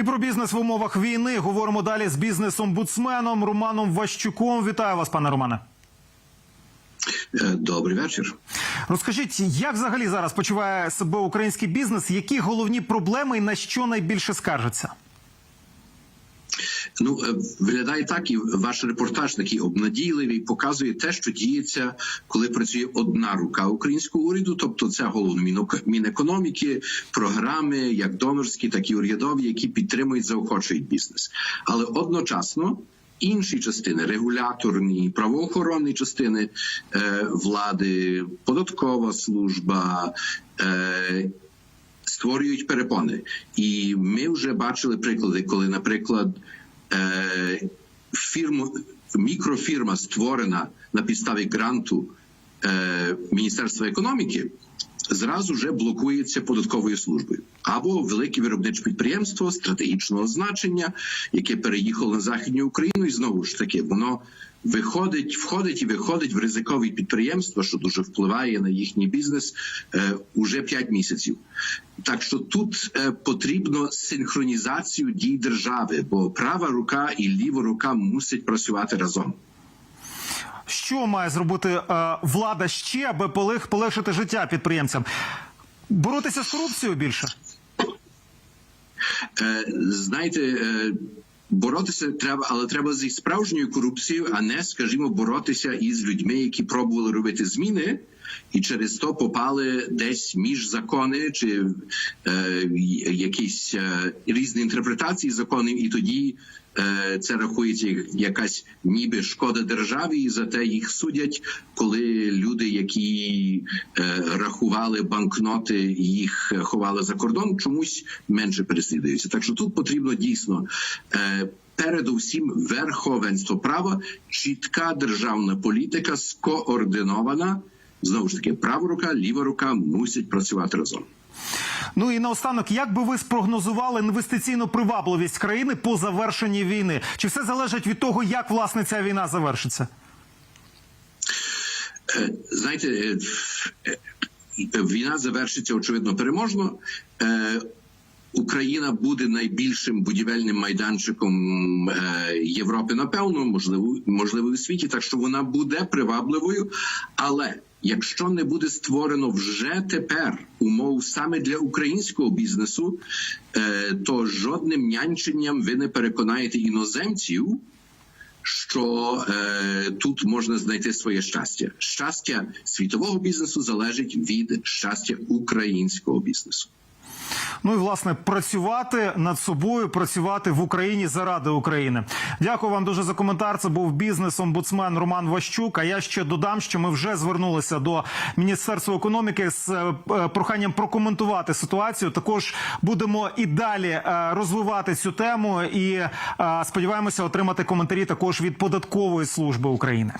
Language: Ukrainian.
І про бізнес в умовах війни говоримо далі з бізнес-омбудсменом Романом Ващуком. Вітаю вас, пане Романе. Е, Добрий вечір. Розкажіть, як взагалі зараз почуває себе український бізнес? Які головні проблеми і на що найбільше скаржаться? Ну е, виглядає так, і ваш репортаж такий обнадійливий, показує те, що діється, коли працює одна рука українського уряду, тобто це головно Мінок- Мінекономіки, програми, як донорські, так і урядові, які підтримують, заохочують бізнес, але одночасно. Інші частини регуляторні, правоохоронні частини е, влади, податкова служба, е, створюють перепони. І ми вже бачили приклади, коли, наприклад, фірму, мікрофірма створена на підставі гранту е, Міністерства економіки. Зразу вже блокується податковою службою або велике виробниче підприємство стратегічного значення, яке переїхало на західню Україну, і знову ж таки воно виходить, входить і виходить в ризикові підприємства, що дуже впливає на їхній бізнес е, уже 5 місяців. Так що тут е, потрібно синхронізацію дій держави, бо права рука і ліва рука мусять працювати разом. Що має зробити е, влада ще, аби полег, полегшити життя підприємцям? Боротися з корупцією більше? Е, знаєте, е, боротися треба, але треба зі справжньою корупцією, а не, скажімо, боротися із людьми, які пробували робити зміни. І через то попали десь між закони чи е, якісь е, різні інтерпретації законів, і тоді е, це рахується якась ніби шкода державі, і зате їх судять, коли люди, які е, рахували банкноти, їх ховали за кордон, чомусь менше переслідуються. Так що тут потрібно дійсно. Е, Передусім, верховенство права, чітка державна політика скоординована. Знову ж таки, права рука, ліва рука мусять працювати разом. Ну і наостанок, як би ви спрогнозували інвестиційну привабливість країни по завершенні війни? Чи все залежить від того, як власне ця війна завершиться? Е, Знаєте, е, е, війна завершиться очевидно переможно. Україна буде найбільшим будівельним майданчиком Європи, напевно, можливо, можливо, у світі, так що вона буде привабливою. Але якщо не буде створено вже тепер умов саме для українського бізнесу, е, то жодним нянченням ви не переконаєте іноземців. Що е, тут можна знайти своє щастя? Щастя світового бізнесу залежить від щастя українського бізнесу. Ну і власне працювати над собою, працювати в Україні заради України. Дякую вам дуже за коментар. Це був бізнес-омбудсмен Роман Ващук. А я ще додам, що ми вже звернулися до міністерства економіки з е, проханням прокоментувати ситуацію. Також будемо і далі е, розвивати цю тему і е, сподіваємося отримати коментарі також від податкової служби України.